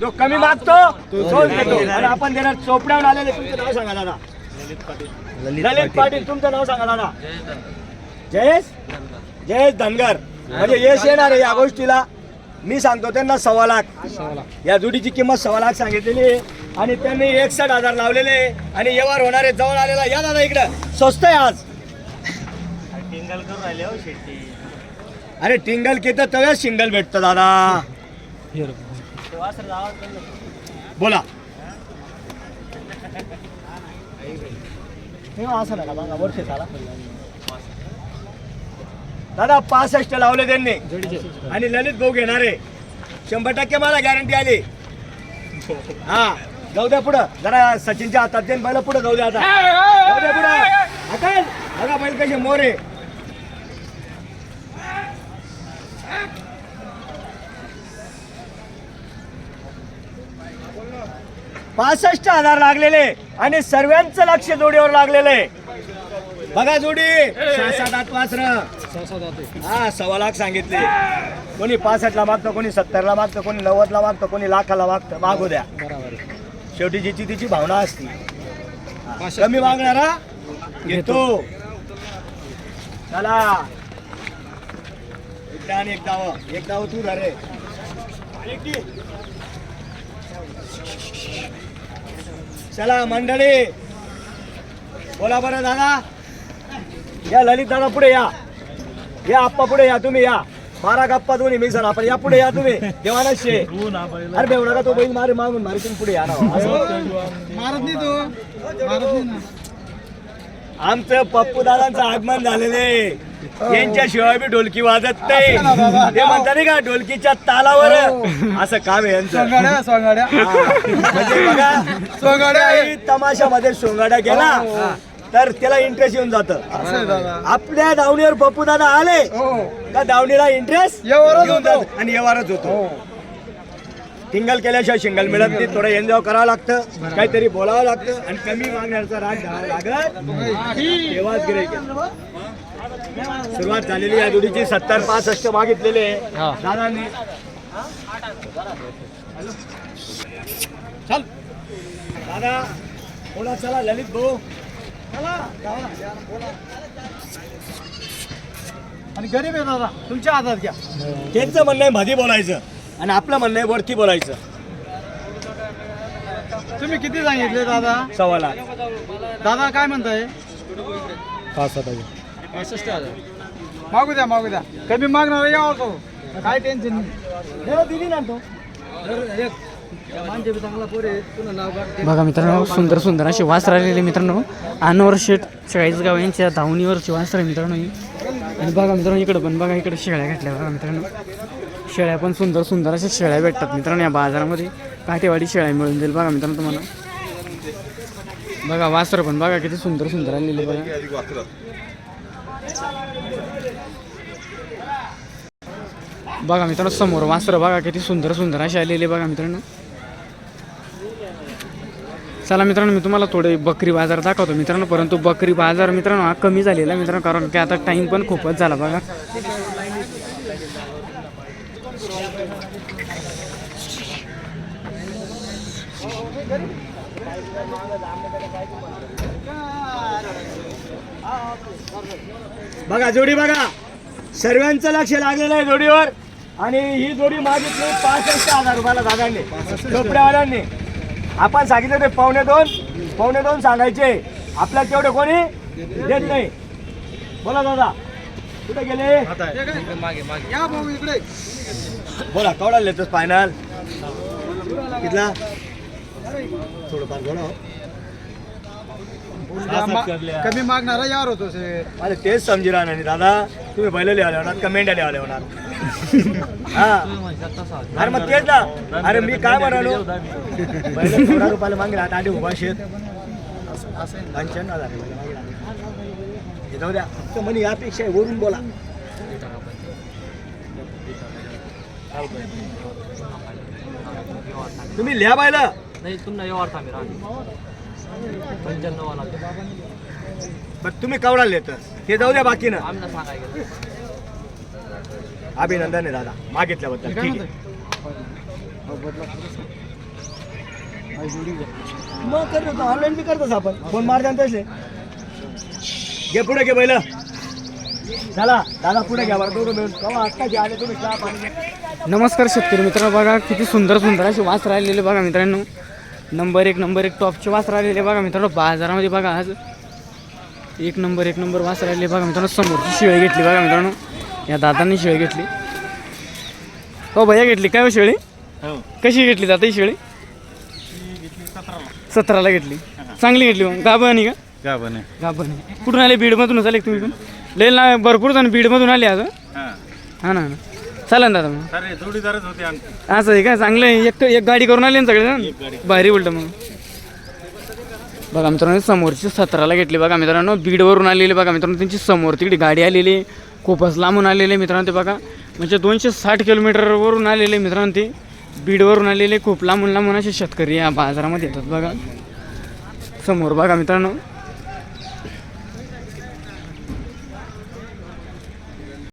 जो कमी मागतो तोच घेतो आणि आपण देणार चोपड्यावर आलेले तुमचं नाव सांगा दादा. ललित पाटील तुमचं नाव सांगा दादा. जयेश? जयेश धनगर. म्हणजे यश येणार आहे या गोष्टीला. मी सांगतो त्यांना सव्वा लाख. या जुडीची किंमत सव्वा लाख सांगितलेली आहे. आणि त्यांनी एकसठ हजार लावलेले आणि येवार होणारे जवळ आलेला या दादा इकडं. स्वस्त आहे आज. टिंगल करून राहिले अरे टिंगल केलं तेव्हाच सिंगल भेटतं दादा. बोला. दादा पासष्ट लावले त्यांनी. आणि ललित भाऊ घेणारे शंभर टक्के मला गॅरंटी आली. हा जाऊ द्या पुढं. जरा सचिनच्या हातात देईन पहिलं पुढं जाऊ द्या आता. जाऊ द्या पुढं. आता बघा बैल कसे मोरे. पासष्ट हजार लागलेले आणि सर्वांचं लक्ष जोडीवर लागलेलं. आहे बघा जोडी. सहा सात आठ वासर हा सव्वा लाख सांगितले. कोणी पासष्टला मागतं कोणी सत्तरला मागतं कोणी नव्वदला मागतं कोणी लाखाला मागतं. मागू द्या. शेवटी जिची तिची भावना असती. कमी मागणारा घेतो. चला. एकदा आणि हो. हो एक दाव एक दाव तू धरे चला मंडळी. बोला बरं दादा. या ललित दादा पुढे या. या आप्पा पुढे या तुम्ही या. मारा गप्पा दोन्ही मी सर आपण. या पुढे या तुम्ही. देवाना शे अरे बेवडा का तो बैल मारे मागून मारे तुम्ही पुढे या ना. मारत नाही तो. मारत नाही ना. आमचं पप्पू दादांचं आगमन झालेले यांच्याशिवाय बी ढोलकी वाजत नाही. ते म्हणतात नाही का ढोलकीच्या तालावर. असं काम आहे यांचं. सोंगाड्या सोंगाड्या. हा. म्हणजे बघा सोंगाड्या. आहे. काही तमाशामध्ये सोंगाड्या गेला तर त्याला इंटरेस्ट येऊन जात. आहे दादा आपल्या दावणीवर पप्पू दादा आले हो. का दावणीला इंटरेस्ट होतो. आणि व्यवहारच होतो. सिंगल केल्याशिवाय सिंगल मिळत नाही. थोडं एन्जॉय करावं लागतं. काहीतरी बोलावं लागतं. आणि कमी मागण्याचा राग घ्यावा लागत तेव्हाच. सुरुवात झालेली या जोडीची. सत्तर पासष्ट मागितलेले. दादांनी. चल. दादा बोला चला ललित भाऊ. आणि गरीब आहे दादा. तुमच्या हातात घ्या. त्यांचं म्हणणं आहे मध्ये बोलायचं. आणि आपलं म्हणणं आहे वरती बोलायचं. तुम्ही किती सांगितले दादा? सव्वा लाख. दादा काय म्हणताय? पासष्ट हजार. मागू द्या मागू द्या. कमी मागणार यावर तो. काय टेन्शन नाही. हो, दिली ना तो. बघा मित्रांनो सुंदर सुंदर असे वास राहिलेले मित्रांनो. अनवर शेठ गाव यांच्या धावणीवरचे वास आहे मित्रांनो ही. आणि बघा मित्रांनो इकडं पण बघा इकडे शेळ्या घातल्या बघा मित्रांनो. शेळ्या पण सुंदर सुंदर अशा शेळ्या भेटतात मित्रांनो या बाजारामध्ये. काठेवाडी शेळ्या मिळून जाईल बघा मित्रांनो तुम्हाला. बघा वासर पण बघा किती सुंदर सुंदर आलेले बघा. बघा मित्रांनो समोर वासर बघा किती सुंदर सुंदर असे आलेले बघा मित्रांनो. चला मित्रांनो मी तुम्हाला थोडे बकरी बाजार दाखवतो मित्रांनो परंतु बकरी बाजार मित्रांनो हा कमी झालेला मित्रांनो कारण की आता टाईम पण खूपच झाला बघा. बघा जोडी बघा. सर्वांचं लक्ष लागलेलं आहे जोडीवर. आणि ही जोडी मागितली पासष्ट हजार रुपयाला दादांनी झोपड्यावाल्यांनी आपण सांगितलं ते पावणे दोन पावणे दोन सांगायचे. आपल्या तेवढे कोणी देत नाही. बोला दादा. कुठे गेले? या भाऊ इकडे. बोला केवढा लेतोस फायनल कितला थोडंफार बोला हो. कमी मागणारा यावर होतो से. अरे तेच समजी राहणार नाही दादा. तुम्ही बैलेले आले होणार का मेंढ्याले आले होणार. हा. अरे मग तेच ना. अरे मी काय म्हणालो? पहिले सोळा रुपयाला मागेल आता आधी उभा शेत. पंच्याण्णव हजार जाऊ द्या फक्त म्हणे यापेक्षा वरून बोला. तुम्ही लिहा बायला. नाही तुम्ही व्यवहार थांबे पंच्याण्णव वाला पण तुम्ही कवडा लेत हे जाऊ द्या बाकीनं. आमना सांगायचं अभिनंदन आहे दादा. मागितल्याबद्दल. ठीक आहे. मग करतो ऑनलाईन बी करतोस आपण. फोन मारता तसे घे पुढे घे बैल. चला दादा पुढे घ्या बरं दोघं मिळून. कवा आत्ता जे आले तुम्ही चहा पाणी घ्या. नमस्कार शेतकरी मित्रांनो बघा किती सुंदर सुंदर असे वास राहिलेले बघा मित्रांनो. नंबर एक नंबर एक टॉपचे वास राहिलेले बघा मित्रांनो बाजारामध्ये बघा आज. एक नंबर एक नंबर वास राहिले बघा मित्रांनो समोरची शेळी घेतली बघा मित्रांनो. या दादांनी शेळी घेतली. हो भैया घेतली काय हो शेळी? कशी घेतली दादा ही शेळी? सतराला. घेतली. चांगली घेतली मग गाभणी का? बने गाभणी कुठून आले? बीडमधून आले का तुम्ही पण? लय ना भरपूर जण बीडमधून आले आज हां? हा. ना हा ना. चालेल ना दादा मग. अरे जोडीदारच होते आमचे. असं आहे का? चांगलं आहे. एक एक गाडी करून आली ना सगळे भारी उलट मग. बघा मित्रांनो समोरची सतराला घेतली बघा मित्रांनो. बीडवरून आलेली बघा मित्रांनो. त्यांची समोर तिकडे गाडी आलेली आहे. खूपच लांबून आलेले मित्रांनो ते बघा. म्हणजे दोनशे साठ किलोमीटरवरून आलेले मित्रांनो ते. बीडवरून आलेले खूप लांबून लांबून असे शेतकरी या बाजारामध्ये येतात बघा. समोर बघा मित्रांनो.